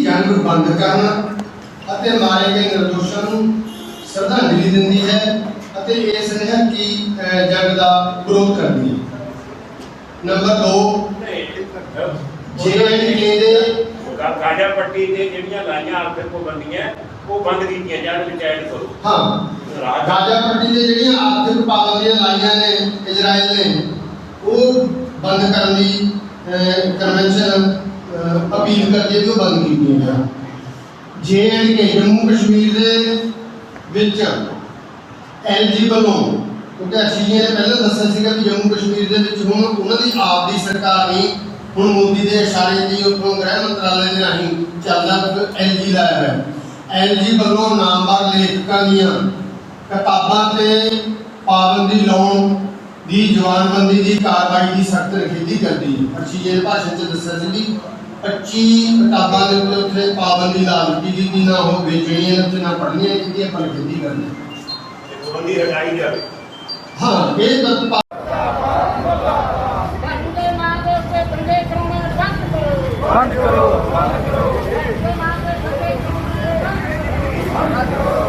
ਨੂੰ ਬੰਦ ਕਰਨ ਅਤੇ ਮਾਰੇ ਗਏ ਨਿਰਦੋਸ਼ਾਂ ਨੂੰ ਸ਼ਰਧਾਂਜਲੀ ਦਿੰਦੀ ਹੈ ਅਤੇ ਇਸ ਨਿਹੱਕੀ ਅਹ, ਜੰਗ ਦਾ ਵਿਰੋਧ ਕਰਦੀ ਹੈ? ਨੰਬਰ 2 ਜੇਐਨਕੇ ਦੇ ਗਾਜਾ ਪੱਟੀ ਤੇ ਜਿਹੜੀਆਂ ਲਾਈਆਂ ਆਰਥਿਕ ਪਾਬੰਦੀਆਂ ਉਹ ਬੰਦ ਕੀਤੀਆਂ ਜਾਣ ਰਿਟਾਇਰ ਕਰੋ। ਹਾਂ। ਗਾਜ਼ਾ ਪੱਟੀ ਦੇ ਜਿਹੜੀਆਂ ਆਰਥਿਕ ਪਾਬੰਦੀਆਂ ਲਾਈਆਂ ਨੇ ਇਜ਼ਰਾਈਲ ਨੇ ਉਹ ਬੰਦ ਕਰਨ ਦੀ ਕਨਵੈਨਸ਼ਨ ਅਪੀਲ ਕਰਦੀ ਹੈ ਕਿ ਉਹ ਬੰਦ ਕੀਤੀਆਂ ਜੇ ਐਂਡ ਕੇ ਜੰਮੂ ਕਸ਼ਮੀਰ ਦੇ ਵਿੱਚ ਐਲਜੀ ਵੱਲੋਂ ਕਿਉਂਕਿ ਅਰਸ਼ੀ ਨੇ ਪਹਿਲਾਂ ਦੱਸਿਆ ਸੀਗਾ ਕਿ ਜੰਮੂ ਕਸ਼ਮੀਰ ਦੇ ਵਿੱਚ ਹੁਣ ਉਹਨਾਂ ਦੀ ਆਪ ਦੀ ਸਰਕਾਰ ਨਹੀਂ, ਹੁਣ ਮੋਦੀ ਦੇ ਇਸ਼ਾਰੇ ਤੇ ਉੱਥੋਂ ਗ੍ਰਹਿ ਮੰਤਰਾਲੇ ਦੇ ਰਾਹੀਂ ਚੱਲਦਾ ਐਲਜੀ ਲਾਇਆ ਹੈ ਐਲਜੀ ਵੱਲੋਂ ਨਾਮਵਰ ਲੇਖਕਾਂ ਦੀਆਂ ਕਿਤਾਬਾਂ ਤੇ ਪਾਬੰਦੀ ਲਾਉਣ ਦੀ, ਜਵਾਨਬੰਦੀ ਦੀ ਕਾਰਵਾਈ ਦੀ ਸਖਤ ਨਿਖੇਧੀ ਕਰਦੀ। ਹੈ ਅਰਸ਼ੀ ਭਾਸ਼ਣ 'ਚ ਦੱਸਿਆ ਸੀ 25 ਕਿਤਾਬਾਂ ਦੇ ਉੱਤੇ ਉੱਥੇ ਪਾਬੰਦੀ ਲਾ ਦਿੱਤੀ ਗਈ ਕਿ ਨਾ ਉਹ ਵੇਚਣੀਆਂ ਉੱਥੇ ਨਾ ਪੜ੍ਹਨੀਆਂ ਕਿਤੇ ਆਪਾਂ ਨਖੇਦੀ ਕਰਨੀ ਹੈ। ਪਾਬੰਦੀ ਹਟਾਈ ਜਾਵੇ ਹਾਂ ਇਹ ਤੱਤ ਪਾ- ਵੰਦੇ ਮਾਂ ਦੇ ਉੱਤੇ ਬੰਦੇ ਕਰਾਉਣਾ ਬੰਦ ਕਰੋ ਬੰਦ ਕਰੋ ਵੰਦੇ ਮਾਂ ਦੇ ਉੱਤੇ ਕਰਾਉਣਾ ਬੰਦ ਕਰੋ